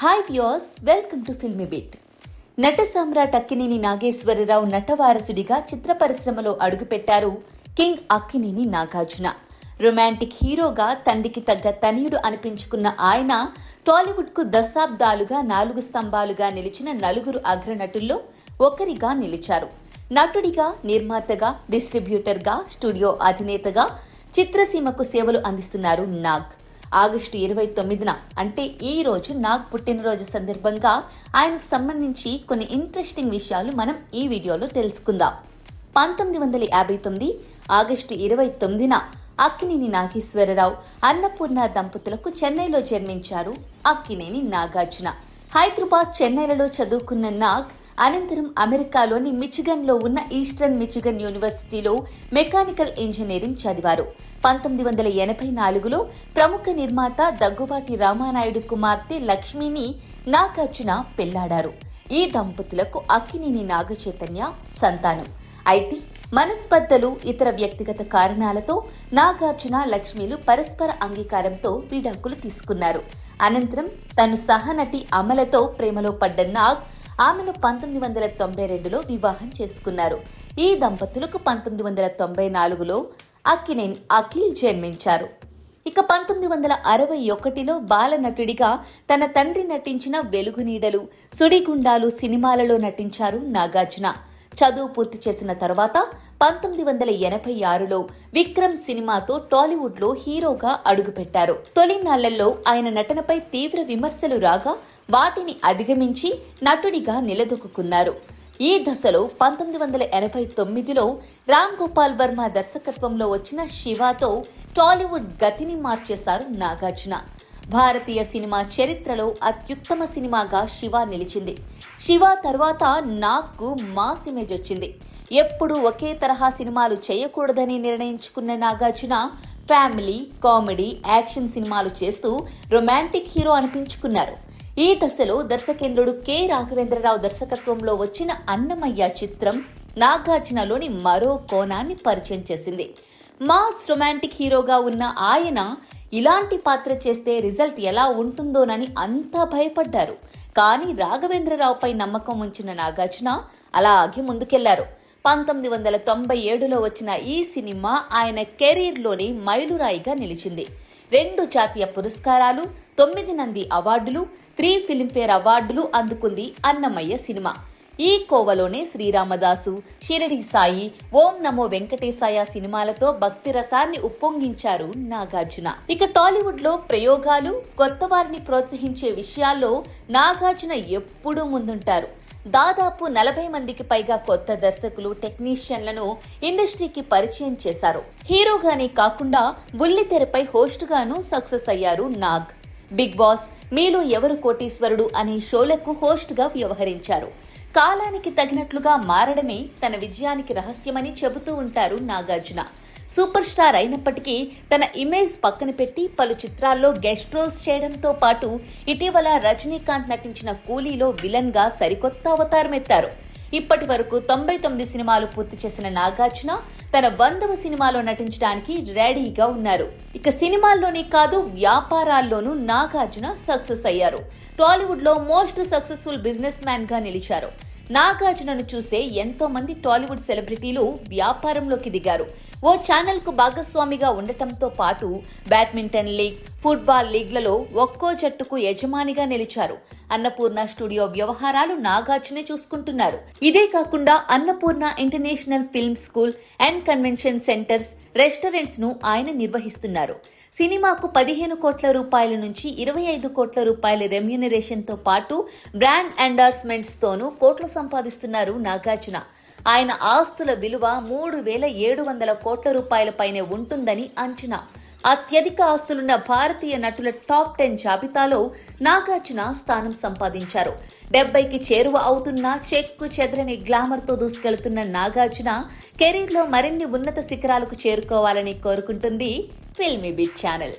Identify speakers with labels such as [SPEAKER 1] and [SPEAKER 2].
[SPEAKER 1] Hi viewers welcome to Filmibeat నట సామ్రాట్ అక్కినేని నాగేశ్వరరావు నటవారసుడిగా చిత్ర పరిశ్రమలో అడుగుపెట్టారు కింగ్ అక్కినేని నాగార్జున. రొమాంటిక్ హీరోగా తండ్రికి తగ్గ తనయుడు అనిపించుకున్న ఆయన టాలీవుడ్కు దశాబ్దాలుగా నాలుగు స్తంభాలుగా నిలిచిన నలుగురు అగ్రనటుల్లో ఒకరిగా నిలిచారు. నటుడిగా నిర్మాతగా డిస్ట్రిబ్యూటర్గా స్టూడియో అధినేతగా చిత్రసీమకు సేవలు అందిస్తున్నారు నాగ్. ఆగస్టు ఇరవై తొమ్మిదిన. అంటే ఈ రోజు నాగ్ పుట్టినరోజు సందర్భంగా ఆయనకు సంబంధించి కొన్ని ఇంట్రెస్టింగ్ విషయాలు మనం ఈ వీడియోలో తెలుసుకుందాం. పంతొమ్మిది వందల యాభై తొమ్మిది ఆగస్టు ఇరవై తొమ్మిదిన అక్కినేని నాగేశ్వరరావు అన్నపూర్ణ దంపతులకు చెన్నైలో జన్మించారు అక్కినేని నాగార్జున. హైదరాబాద్ చెన్నైలలో చదువుకున్న నాగ్ అనంతరం అమెరికాలోని మిచిగన్లో ఉన్న ఈస్టర్న్ మిచిగన్ యూనివర్సిటీలో మెకానికల్ ఇంజనీరింగ్ చదివారు. పంతొమ్మిది వందల ఎనభై నాలుగులో ప్రముఖ నిర్మాత దగ్గుబాటి రామానాయుడు కుమార్తె లక్ష్మిని నాగార్జున పెళ్ళాడారు. ఈ దంపతులకు అక్కినేని నాగచైతన్య సంతానం. అయితే మనస్పర్ధలు ఇతర వ్యక్తిగత కారణాలతో నాగార్జున లక్ష్మిలు పరస్పర అంగీకారంతో విడాకులు తీసుకున్నారు. అనంతరం తను సహనటి అమలతో ప్రేమలో పడ్డ నాగ్ ఆమెను పంతొమ్మిది వందల తొంభై రెండులో వివాహం చేసుకున్నారు. ఈ దంపతులకు పంతొమ్మిది వందల తొంభై నాలుగులో అక్కినేని అఖిల్ జన్మించారు. ఇక పంతొమ్మిది వందల అరవై ఒకటిలో బాలనటుడిగా తన తండ్రి నటించిన వెలుగునీడలు సుడిగుండాలు సినిమాలలో నటించారు నాగార్జున. చదువు పూర్తి చేసిన తర్వాత పంతొమ్మిది వందల ఎనభై ఆరులో విక్రమ్ సినిమాతో టాలీవుడ్లో హీరోగా అడుగుపెట్టారు. తొలి నాళ్ళలో ఆయన నటనపై తీవ్ర విమర్శలు రాగా వాటిని అధిగమించి నటుడిగా నిలదొక్కున్నారు. ఈ దశలో పంతొమ్మిది వందల ఎనభై తొమ్మిదిలో రామ్ గోపాల్ వర్మ దర్శకత్వంలో వచ్చిన శివాతో టాలీవుడ్ గతిని మార్చేశారు నాగార్జున. భారతీయ సినిమా చరిత్రలో అత్యుత్తమ సినిమాగా శివ నిలిచింది. శివ తర్వాత నాగ్కు మాస్ ఇమేజ్ వచ్చింది. ఎప్పుడూ ఒకే తరహా సినిమాలు చేయకూడదని నిర్ణయించుకున్న నాగార్జున ఫ్యామిలీ కామెడీ యాక్షన్ సినిమాలు చేస్తూ రొమాంటిక్ హీరో అనిపించుకున్నారు. ఈ దశలో దర్శకేంద్రుడు కె రాఘవేంద్రరావు దర్శకత్వంలో వచ్చిన అన్నమయ్య చిత్రం నాగార్జునలోని మరో కోణాన్ని పరిచయం చేసింది. మాస్ రొమాంటిక్ హీరోగా ఉన్న ఆయన ఇలాంటి పాత్ర చేస్తే రిజల్ట్ ఎలా ఉంటుందోనని అంతా భయపడ్డారు. కానీ రాఘవేంద్రరావుపై నమ్మకం ఉంచిన నాగార్జున అలాగే ముందుకెళ్ళారు. పంతొమ్మిది వందల తొంభై ఏడులో వచ్చిన ఈ సినిమా ఆయన కెరీర్లోని మైలురాయిగా నిలిచింది. రెండు జాతీయ పురస్కారాలు తొమ్మిది నంది అవార్డులు త్రీ ఫిల్మ్ఫేర్ అవార్డులు అందుకుంది అన్నమయ్య సినిమా. ఈ కోవలోనే శ్రీరామదాసు షిరడి సాయి ఓం నమో వెంకటేశాయ సినిమాలతో భక్తి రసాన్ని ఉప్పొంగించారు నాగార్జున. ఇక టాలీవుడ్లో ప్రయోగాలు కొత్త వారిని ప్రోత్సహించే విషయాల్లో నాగార్జున ఎప్పుడూ ముందుంటారు. దాదాపు నలభై మందికి పైగా కొత్త దర్శకులు టెక్నీషియన్లను ఇండస్ట్రీకి పరిచయం చేశారు. హీరోగానే కాకుండా బుల్లితెరపై హోస్ట్గాను సక్సెస్ అయ్యారు నాగ్. బిగ్ బాస్ మీలో ఎవరు కోటీశ్వరుడు అనే షోలకు హోస్ట్గా వ్యవహరించారు. కాలానికి తగినట్లుగా మారడమే తన విజయానికి రహస్యమని చెబుతూ ఉంటారు నాగార్జున. సూపర్ స్టార్ అయినప్పటికీ తన ఇమేజ్ పక్కన పెట్టి పలు చిత్రాల్లో గెస్ట్ రోల్స్ చేయడంతో పాటు ఇటీవల రజనీకాంత్ నటించిన కూలీలో విలన్గా సరికొత్త అవతారం ఎత్తారు. ఇప్పటి వరకు తొంభై తొమ్మిది సినిమాలు పూర్తి చేసిన నాగార్జున తన వందవ సినిమాలో నటించడానికి రెడీగా ఉన్నారు. ఇక సినిమాల్లోనే కాదు వ్యాపారాల్లోనూ నాగార్జున సక్సెస్ అయ్యారు. టాలీవుడ్లో మోస్ట్ సక్సెస్ఫుల్ బిజినెస్ మ్యాన్గా నిలిచారు. నాగార్జునను చూసే ఎంతో మంది టాలీవుడ్ సెలబ్రిటీలు వ్యాపారంలోకి దిగారు. ఓ ఛానల్కు భాగస్వామిగా ఉండటంతో పాటు బ్యాడ్మింటన్ లీగ్ ఫుట్బాల్ లీగ్లలో ఒక్కో జట్టుకు యజమానిగా నిలిచారు. అన్నపూర్ణ స్టూడియో వ్యవహారాలు నాగార్జునే చూసుకుంటున్నారు. ఇదే కాకుండా Annapurna international film school and convention centres రెస్టారెంట్స్ను ఆయన నిర్వహిస్తున్నారు. సినిమాకు పదిహేను కోట్ల రూపాయల నుంచి ఇరవై ఐదు కోట్ల రూపాయల రెమ్యునరేషన్తో పాటు బ్రాండ్ ఎండార్స్మెంట్స్ తోనూ కోట్లు సంపాదిస్తున్నారు నాగార్జున. ఆయన ఆస్తుల విలువ మూడు వేల ఏడు వందల కోట్ల రూపాయల పైనే ఉంటుందని అంచనా. అత్యధిక ఆస్తులున్న భారతీయ నటుల టాప్ టెన్ జాబితాలో నాగార్జున స్థానం సంపాదించారు. డెబ్బైకి చేరువ అవుతున్న చెక్కు చెదరని గ్లామర్తో దూసుకెళ్తున్న నాగార్జున కెరీర్లో మరిన్ని ఉన్నత శిఖరాలకు చేరుకోవాలని కోరుకుంటుంది ఫిల్మీ బిట్ ఛానల్.